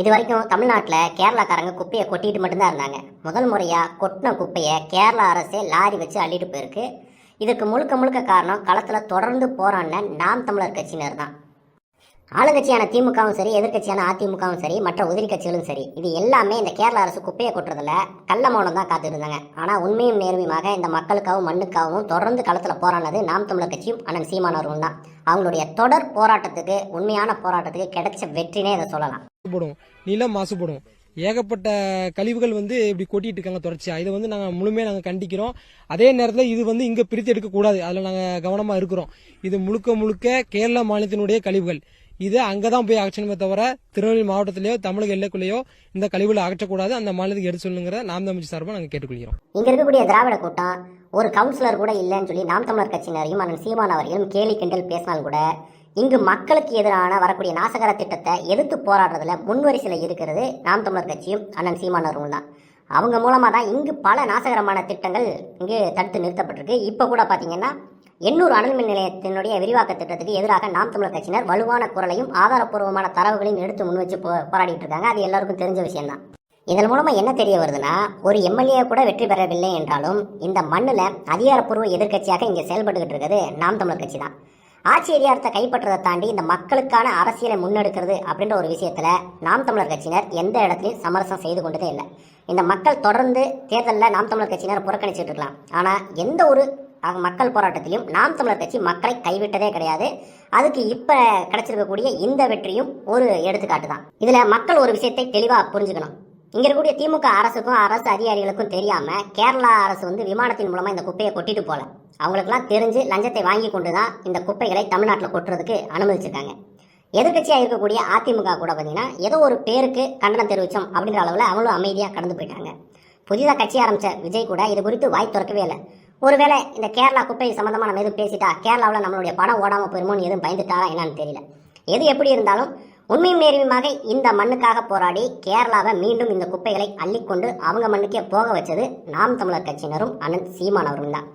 இது வரைக்கும் தமிழ்நாட்டில் கேரளாக்காரங்க குப்பையை கொட்டிட்டு மட்டும்தான் இருந்தாங்க. முதல் முறையாக கொட்டின குப்பையை கேரளா அரசே லாரி வச்சு அள்ளிட்டு போயிருக்கு. இதுக்கு முழுக்க முழுக்க காரணம் களத்தில் தொடர்ந்து போராடின நாம் தமிழர் கட்சியினர் தான். ஆளுங்கட்சியான திமுகவும் சரி எதிர்க்கட்சியான அதிமுகவும் சரி மற்ற உதிரி கட்சிகளும் சரி இது எல்லாமே இந்த கேரள அரசு குப்பையை கொட்டுறதுல கள்ள மௌனம் தான் காத்துட்டு இருந்தாங்க. ஆனால் உண்மையும் நேர்மையுமாக இந்த மக்களுக்காகவும் மண்ணுக்காகவும் தொடர்ந்து களத்தில் போராடினது நாம் தமிழர் கட்சியும் அண்ணன் சீமானவர்களும் தான். அவங்களுடைய தொடர் போராட்டத்துக்கு உண்மையான போராட்டத்துக்கு கிடைச்ச வெற்றினே இதை சொல்லலாம். மாசுபடும் நிலம் மாசுபடும். ஏகப்பட்ட கழிவுகள் வந்து இப்படி கொட்டிட்டு இருக்காங்க தொடர்ச்சியா. இதை வந்து நாங்கள் முழுமையாக நாங்கள் கண்டிக்கிறோம். அதே நேரத்தில் இது வந்து இங்கே பிரித்து எடுக்கக்கூடாது அதில் நாங்கள் கவனமாக இருக்கிறோம். இது முழுக்க முழுக்க கேரள மாநிலத்தினுடைய கழிவுகள். இது அங்கே தான் போய் அகற்றணுமே தவிர திருநெல்வேலி மாவட்டத்திலேயோ தமிழக எல்லைக்குள்ளேயோ இந்த கழிவுகளை அகற்றக்கூடாது. அந்த மாநிலத்துக்கு எடுத்து சொல்லுங்கிற நாம் தமிழ் சார்பாக நாங்கள் கேட்டுக்கொள்கிறோம். இங்க இருக்கக்கூடிய திராவிட கூட்டம் ஒரு கவுன்சிலர் கூட இல்லைன்னு சொல்லி நாம் தமிழர் கட்சியினரையும் அண்ணன் சீமான் அவர்களும் கேலி கிண்டல் பேசினால் கூட இங்கு மக்களுக்கு எதிரான வரக்கூடிய நாசகர திட்டத்தை எதிர்த்து போராடுறதுல முன்வரிசையில் இருக்கிறது நாம் தமிழர் கட்சியும் அண்ணன் சீமான் அவர்களும் தான். அவங்க மூலமாக தான் இங்கு பல நாசகரமான திட்டங்கள் இங்கு தடுத்து நிறுத்தப்பட்டிருக்கு. இப்போ கூட பார்த்தீங்கன்னா எண்ணூர் அனல் மின் நிலையத்தினுடைய விரிவாக்க திட்டத்துக்கு எதிராக நாம் தமிழர் கட்சியினர் வலுவான குரலையும் ஆதாரப்பூர்வமான தரவுகளையும் எடுத்து முன்வச்சு போ போராடிட்டு இருக்காங்க. அது எல்லாருக்கும் தெரிஞ்ச விஷயம்தான் இதன் மூலமா என்ன தெரிய வருதுன்னா ஒரு எம்எல்ஏ கூட வெற்றி பெறவில்லை என்றாலும் இந்த மண்ணில் அதிகாரப்பூர்வ எதிர்க்கட்சியாக இங்கே செயல்பட்டுக்கிட்டு இருக்கிறது நாம் தமிழர் கட்சி தான். ஆட்சி அதிகாரத்தை கைப்பற்றதை தாண்டி இந்த மக்களுக்கான அரசியலை முன்னெடுக்கிறது அப்படின்ற ஒரு விஷயத்தில் நாம் தமிழர் கட்சியினர் எந்த இடத்துலையும் சமரசம் செய்து கொண்டதே இல்லை. இந்த மக்கள் தொடர்ந்து தேர்தலில் நாம் தமிழர் கட்சியினர் புறக்கணிச்சிட்டு இருக்கலாம். ஆனால் எந்த ஒரு மக்கள் போராட்டத்திலையும் நாம் தமிழர் கட்சி மக்களை கைவிட்டதே கிடையாது. அதுக்கு இப்ப கிடைச்சிருக்கக்கூடிய இந்த வெற்றியும் ஒரு எடுத்துக்காட்டு தான் இதுல மக்கள் ஒரு விஷயத்தை தெளிவா புரிஞ்சுக்கணும். இங்க இருக்கக்கூடிய திமுக அரசுக்கும் அரசு அதிகாரிகளுக்கும் தெரியாம கேரளா அரசு வந்து விமானத்தின் மூலமா இந்த குப்பையை கொட்டிட்டு போல. அவங்களுக்குலாம் தெரிஞ்சு லஞ்சத்தை வாங்கி கொண்டு தான் இந்த குப்பைகளை தமிழ்நாட்டில் கொட்டுறதுக்கு அனுமதிச்சிருக்காங்க. எதிர்கட்சியாக இருக்கக்கூடிய அதிமுக கூட பார்த்தீங்கன்னா ஏதோ ஒரு பேருக்கு கண்டனம் தெரிவித்தோம் அப்படின்ற அளவில் அவங்களும் அமைதியாக கடந்து போயிட்டாங்க. புதிதாக கட்சி ஆரம்பித்த விஜய் கூட இது குறித்து வாய் திறக்கவே இல்லை. ஒருவேளை இந்த கேரளா குப்பை சம்மந்தமாக நம்ம எதுவும் பேசிட்டா கேரளாவில் நம்மளுடைய பணம் ஓடாமல் போயிருமோன்னு எதுவும் பயந்துட்டாரா என்னன்னு தெரியல. எது எப்படி இருந்தாலும் உண்மை நேர்மையுமாக இந்த மண்ணுக்காக போராடி கேரளாவை மீண்டும் இந்த குப்பைகளை அள்ளிக்கொண்டு அவங்க மண்ணுக்கே போக வச்சது நாம் தமிழர் கட்சியினரும் அண்ணன் சீமான் அவர்களும் தான்.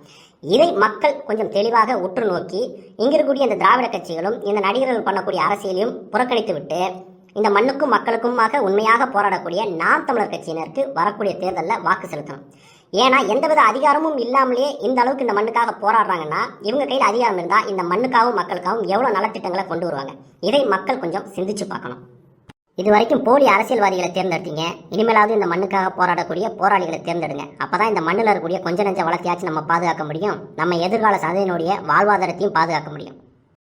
இதை மக்கள் கொஞ்சம் தெளிவாக உற்று நோக்கி இங்கிருக்கூடிய இந்த திராவிட கட்சிகளும் இந்த நடிகர்கள் பண்ணக்கூடிய அரசியலையும் புறக்கணித்து விட்டு இந்த மண்ணுக்கும் மக்களுக்குமாக உண்மையாக போராடக்கூடிய நாம் தமிழர் கட்சியினருக்கு வரக்கூடிய தேர்தலில் வாக்கு செலுத்தணும். ஏன்னா எந்தவித அதிகாரமும் இல்லாமலே இந்த அளவுக்கு இந்த மண்ணுக்காக போராடுறாங்கன்னா இவங்க கையில் அதிகாரம் இருந்தால் இந்த மண்ணுக்காகவும் மக்களுக்காகவும் எவ்வளோ நலத்திட்டங்களை கொண்டு வருவாங்க? இதை மக்கள் கொஞ்சம் சிந்திச்சு பார்க்கணும். இது வரைக்கும் போலி அரசியல்வாதிகளை தேர்ந்தெடுத்தீங்க. இனிமேலாவது இந்த மண்ணுக்காக போராடக்கூடிய போராளிகளை தேர்ந்தெடுங்க. அப்பதான் இந்த மண்ணில் இருக்கக்கூடிய கொஞ்ச நஞ்ச வளர்த்தியாச்சும் நம்ம பாதுகாக்க முடியும். நம்ம எதிர்கால சந்ததியினுடைய வாழ்வாதாரத்தையும் பாதுகாக்க முடியும்.